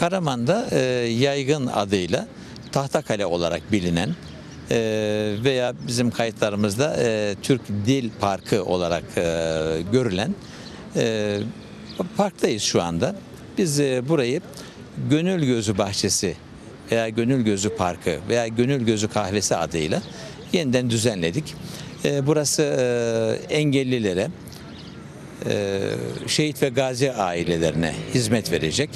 Karaman'da e, yaygın adıyla Tahtakale olarak bilinen e, veya bizim kayıtlarımızda e, Türk Dil Parkı olarak e, görülen e, parktayız şu anda. Biz e, burayı Gönül Gözü Bahçesi veya Gönül Gözü Parkı veya Gönül Gözü Kahvesi adıyla yeniden düzenledik. E, burası e, engellilere, e, şehit ve gazi ailelerine hizmet verecek.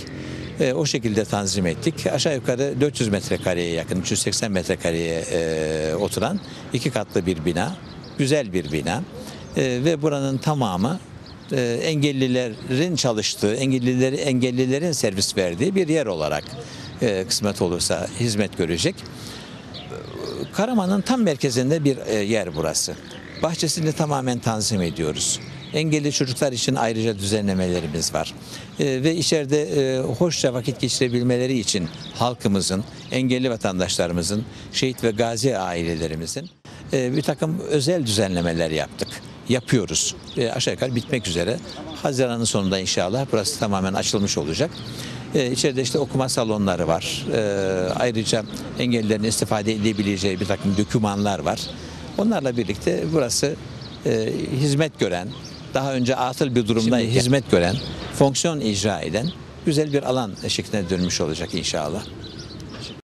E, o şekilde tanzim ettik. Aşağı yukarı 400 metrekareye yakın, 380 metrekareye e, oturan iki katlı bir bina. Güzel bir bina. E, ve buranın tamamı e, engellilerin çalıştığı, engellileri, engellilerin servis verdiği bir yer olarak e, kısmet olursa hizmet görecek. Karaman'ın tam merkezinde bir e, yer burası. Bahçesini tamamen tanzim ediyoruz. Engelli çocuklar için ayrıca düzenlemelerimiz var. E, ve içeride e, hoşça vakit geçirebilmeleri için halkımızın, engelli vatandaşlarımızın, şehit ve gazi ailelerimizin e, bir takım özel düzenlemeler yaptık. Yapıyoruz. E, aşağı yukarı bitmek üzere. Haziran'ın sonunda inşallah burası tamamen açılmış olacak. Ee, içeride işte okuma salonları var. Ee, ayrıca engellilerin istifade edebileceği bir takım dokümanlar var. Onlarla birlikte burası e, hizmet gören, daha önce atıl bir durumda hizmet gören, fonksiyon icra eden güzel bir alan şekline dönmüş olacak inşallah.